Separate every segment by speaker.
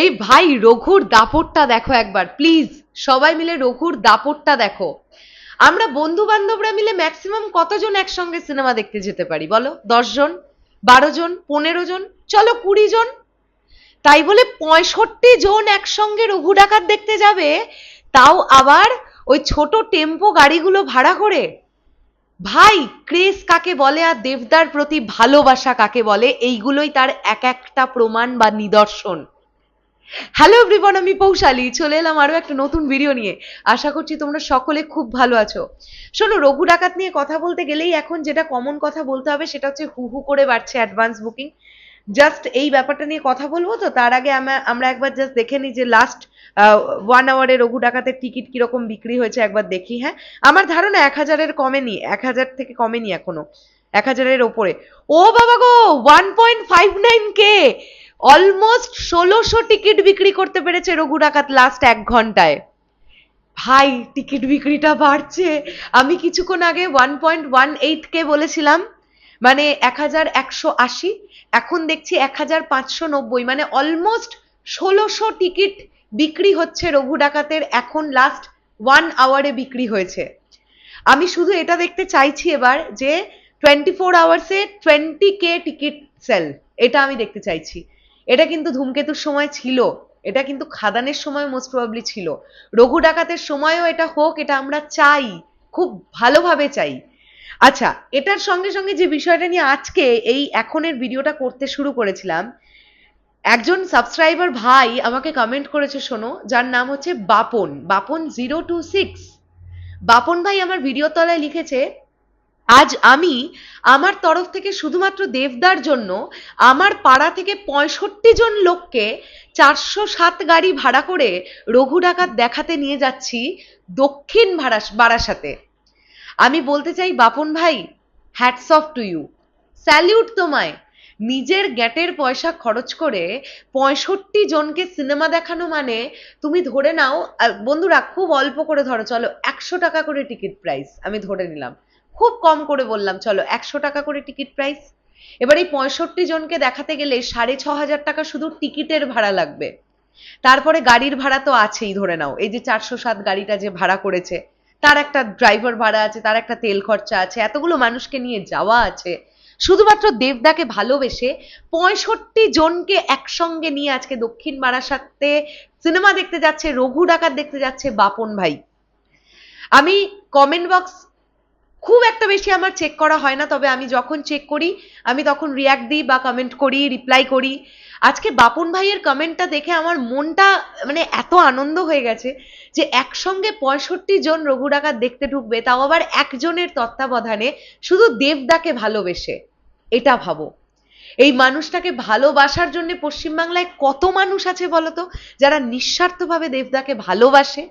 Speaker 1: এই ভাই, রঘুর দাপটটা দেখো একবার প্লিজ সবাই মিলে রঘুর দাপটটা দেখো। আমরা বন্ধু বান্ধবরা মিলে ম্যাক্সিমাম কতজন একসঙ্গে সিনেমা দেখতে যেতে পারি বলো? দশ জন বারো জন পনেরো জন চলো কুড়ি জন তাই বলে পঁয়ষট্টি জন একসঙ্গে রঘু ডাকাত দেখতে যাবে, তাও আবার ওই ছোট টেম্পো গাড়িগুলো ভাড়া করে। ভাই ক্রেজ কাকে বলে আর দেবদার প্রতি ভালোবাসা কাকে বলে, এইগুলোই তার এক একটা প্রমাণ বা নিদর্শন। হ্যালো এভরিওয়ান আমি পৌশালি। চলে এলাম আরও একটা নতুন ভিডিও নিয়ে। আশা করছি তোমরা সকলে খুব ভালো আছো। শোনো, রঘু ডাকাত নিয়ে কথা বলতে গেলেই এখন যেটা কমন কথা বলতে হবে সেটা হচ্ছে হু হু করে বাড়ছে অ্যাডভান্স বুকিং জাস্ট এই ব্যাপারটা নিয়ে কথা বলব তো, তার আগে আমরা আমরা একবার জাস্ট দেখে নিই যে লাস্ট ওয়ান আওয়ারে রঘু ডাকাতের টিকিট কীরকম বিক্রি হয়েছে একবার দেখি হ্যাঁ? আমার ধারণা এক হাজারের কমেনি, এক হাজার থেকে কমেনি এখনও। এক হাজারের ওপরে। ও বাবা গো one point five nine K almost ষোলোশো টিকিট বিক্রি করতে পেরেছে রঘু ডাকাত লাস্ট এক ঘন্টায়। ভাই, টিকিট বিক্রিটা বাড়ছে। আমি কিছুক্ষণ আগে one point one eight K বলেছিলাম। মানে এক হাজার একশো আশি, এখন দেখছি এক হাজার পাঁচশো নব্বই। মানে অলমোস্ট ষোলোশো টিকিট বিক্রি হচ্ছে রঘু ডাকাতের এখন লাস্ট ওয়ান আওয়ারে বিক্রি হয়েছে। আমি শুধু এটা দেখতে চাইছি এবার যে টোয়েন্টি ফোর আওয়ার্সে টোয়েন্টি কে টিকিট সেল এটা আমি দেখতে চাইছি। এটা কিন্তু ধূমকেতুর সময় ছিল, এটা কিন্তু খাদানের সময় মোস্ট প্রবাবলি ছিল। রঘু ডাকাতের সময়ও এটা হোক, এটা আমরা চাই, খুব ভালোভাবে চাই। আচ্ছা এটার সঙ্গে সঙ্গে যে বিষয়টা নিয়ে আজকে এই এখনের ভিডিওটা করতে শুরু করেছিলাম, একজন সাবস্ক্রাইবার ভাই আমাকে কমেন্ট করেছে, শোনো, যার নাম হচ্ছে Bapan Bapan zero two six Bapan ভাই আমার ভিডিও তলায় লিখেছে আজ আমি আমার তরফ থেকে শুধুমাত্র দেবদার জন্য আমার পাড়া থেকে পঁয়ষট্টি জন লোককে চারশো সাত গাড়ি ভাড়া করে রঘু ডাকাত দেখাতে নিয়ে যাচ্ছি দক্ষিণ ভাড়া, বারাসাতে। আমি বলতে চাই, বাপন ভাই hats off to you salute তোমায়। নিজের গ্যাটের পয়সা খরচ করে পঁয়ষট্টি জনকে সিনেমা দেখানো মানে তুমি ধরে নাও বন্ধুরা, খুব অল্প করে ধরো, চলো, একশো টাকা করে টিকিট প্রাইস, আমি ধরে নিলাম। খুব কম করে বললাম, চলো একশো টাকা করে টিকিট প্রাইস এবার এই পঁয়ষট্টি জনকে দেখাতে গেলে সাড়ে ছ হাজার টাকা শুধু টিকিটের ভাড়া লাগবে। তারপরে গাড়ির ভাড়া তো আছেই, ধরে নাও। এই যে চারশো সাত গাড়িটা যে ভাড়া করেছে, তার একটা ড্রাইভার ভাড়া আছে, তার একটা তেল খরচা আছে, এতগুলো মানুষকে নিয়ে যাওয়া আছে। শুধুমাত্র দেবদাকে ভালোবেসে পঁয়ষট্টি জনকে একসঙ্গে নিয়ে আজকে দক্ষিণ বারাসাতে সিনেমা দেখতে যাচ্ছে, রঘু ডাকাত দেখতে যাচ্ছে বাপন ভাই। আমি কমেন্ট বক্স খুব একটা বেশি আমার চেক করা হয় না, তবে আমি যখন চেক করি, আমি তখন রিয়াক্ট দিই বা কমেন্ট করি রিপ্লাই করি। আজকে বাপন ভাইয়ের কমেন্টটা দেখে আমার মনটা মানে এত আনন্দ হয়ে গেছে যে একসঙ্গে পঁয়ষট্টি জন রঘু ডাকাত দেখতে ঢুকবে, তাও আবার একজনের তত্ত্বাবধানে শুধু দেবদাকে ভালোবেসে। এটা ভাবো। এই মানুষটাকে ভালোবাসার জন্য পশ্চিমবাংলায় কত মানুষ আছে বলতো, যারা নিঃস্বার্থভাবে দেবদাকে ভালোবাসে?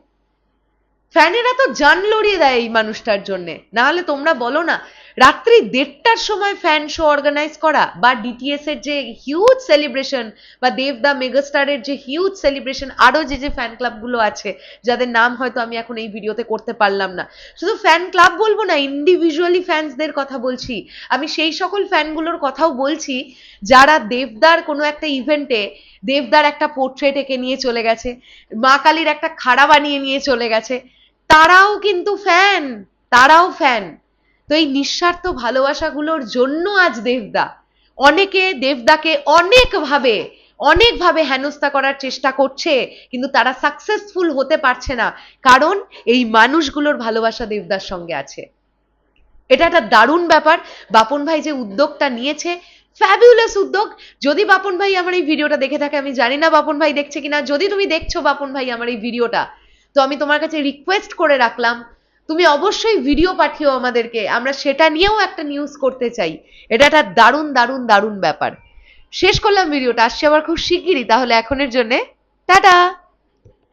Speaker 1: ফ্যানেরা তো জান লড়িয়ে দেয় এই মানুষটার জন্য। না হলে তোমরা বলো না, রাত্রি দেড়টার সময় ফ্যান শো অর্গানাইজ করা বা ডিটিএস এর যে হিউজ সেলিব্রেশন বা দেবদা মেগাস্টারের যে হিউজ সেলিব্রেশন আরও যে যে ফ্যান ক্লাবগুলো আছে, যাদের নাম হয়তো আমি এখন এই ভিডিওতে করতে পারলাম না। শুধু ফ্যান ক্লাব বলব না ইন্ডিভিজুয়ালি ফ্যান্সদের কথা বলছি। আমি সেই সকল ফ্যানগুলোর কথাও বলছি, যারা দেবদার কোনো একটা ইভেন্টে দেবদার একটা পোর্ট্রেট এঁকে নিয়ে চলে গেছে, মা কালীর একটা খাড়া বানিয়ে নিয়ে চলে গেছে তারাও কিন্তু ফ্যান তারাও ফ্যান তো এই নিঃস্বার্থ ভালোবাসাগুলোর জন্য আজ দেবদা, অনেকে দেবদাকে অনেকভাবে অনেকভাবে হেনস্থা করার চেষ্টা করছে, কিন্তু তারা সাকসেসফুল হতে পারছে না, কারণ এই মানুষগুলোর ভালোবাসা দেবদার সঙ্গে আছে। এটা একটা দারুণ ব্যাপার। বাপন ভাই যে উদ্যোগটা নিয়েছে ফ্যাবিউলাস উদ্যোগ। যদি বাপন ভাই আমার এই ভিডিওটা দেখে থাকে, আমি জানি না বাপন ভাই দেখছে কিনা। যদি তুমি দেখছ বাপন ভাই আমার এই ভিডিওটা তো আমি তোমার কাছে রিকোয়েস্ট করে রাখলাম, তুমি অবশ্যই ভিডিও পাঠিও আমাদেরকে, আমরা সেটা নিয়েও একটা নিউজ করতে চাই। এটা একটা দারুণ দারুণ দারুণ ব্যাপার। শেষ করলাম ভিডিওটা আসছে আবার খুব শিগগিরই, তাহলে এখনের জন্যে, টাটা!